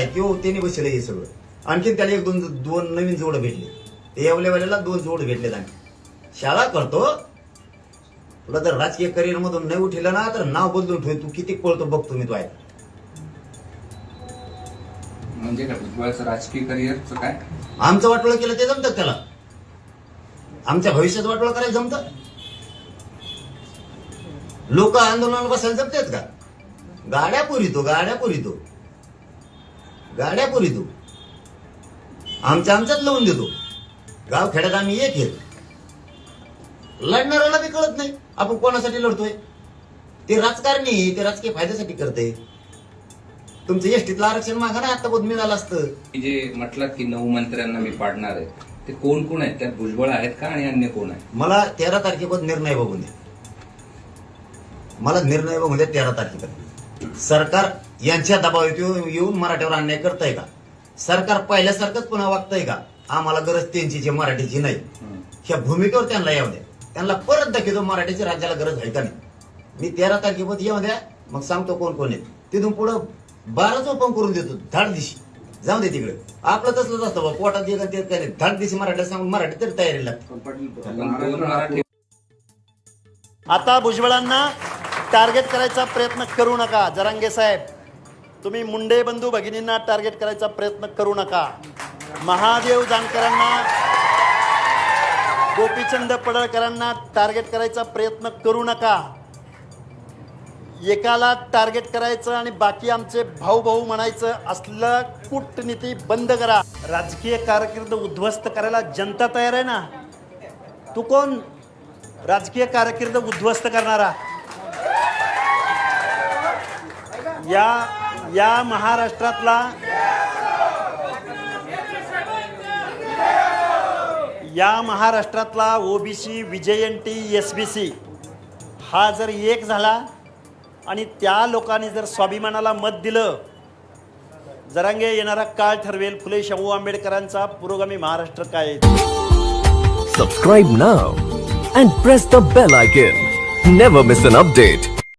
आहे तो त्यांनी बसले हे सगळं. आणखीन त्याला एक दोन दोन नवीन जोड भेटले. ते येवल्यावाल्याला दोन जोड भेटलेत आणखी. शाळा करतो. तुला जर राजकीय करिअर मधून नाही उठलं ना तर नाव बदलून ठेव. तू किती पळतो बघतो मी तो आहे म्हणजे काय भुजबळाचं राजकीय करिअरचं काय? आमचं वाटोळं केलं ते जमतं का त्याला? आमच्या भविष्यात वाटोळं करायला जमतं? लोक आंदोलनाला बसायला जमतात का? गाड्या पुरितो गाड्या पुरितो. गाड्या पुरितो आमच्या आमच्यात लावून देतो. गाव खेड्यात आम्ही एक आहे. लढणाऱ्याला बी कळत नाही आपण कोणासाठी लढतोय? ते राजकारणी ते राजकीय फायद्यासाठी करते. तुमचं एसटीतलं आरक्षण मागा ना आता बोध मिळालं असतं. जे म्हटलात की नऊ मंत्र्यांना मी पाडणार आहे ते कोण कोण आहेत? त्यात भुजबळ आहेत का आणि अन्य कोण आहे मला तेरा तारखेपर्यंत निर्णय बघून दे मला निर्णय बघून दे तेरा तारखेपर्यंत. सरकार यांच्या दबावात येऊन मराठीवर अन्याय करताय का? सरकार पहिल्यासारखंच पुन्हा वागतंय का? आम्हाला गरज त्यांची जी मराठीची नाही. ह्या भूमिकेवर त्यांना येऊ द्या. त्यांना परत दाखवतो मराठीची राज्याला गरज आहे का नाही? मी तेरा तारखेपर्यंत येऊ द्या मग सांगतो कोण कोण आहे. तिथून पुढं बाराच ओपन करून देतो धाड दिशी जाऊ दे तिकडे. आपलं तसलंच असतं बा पोटात एक ते काय नाही. धाड दिशी मराठीला सांगून मराठी तरी तयारी लागते आता भुजबळांना टार्गेट करायचा प्रयत्न करू नका जरांगे साहेब. तुम्ही मुंडे बंधू भगिनींना टार्गेट करायचा प्रयत्न करू नका. महादेव जानकरांना गोपीचंद पडळकरांना टार्गेट करायचा प्रयत्न करू नका. एकाला टार्गेट करायचं आणि बाकी आमचे भाऊ भाऊ म्हणायचं असलं कूटनीती बंद करा. राजकीय कारकीर्द उद्ध्वस्त करायला जनता तयार आहे ना? तू कोण? राजकीय कारकीर्द उद्ध्वस्त करणारा. या या महाराष्ट्रातला या महाराष्ट्रातला ओबीसी विजयंती एस बी सी हा जर एक झाला आणि त्या लोकांनी जर स्वाभिमानाला मत दिलं जरांगे येणारा काळ ठरवेल फुले शाहू आंबेडकरांचा पुरोगामी महाराष्ट्र काय आहे. नाव and press the bell icon never miss an update.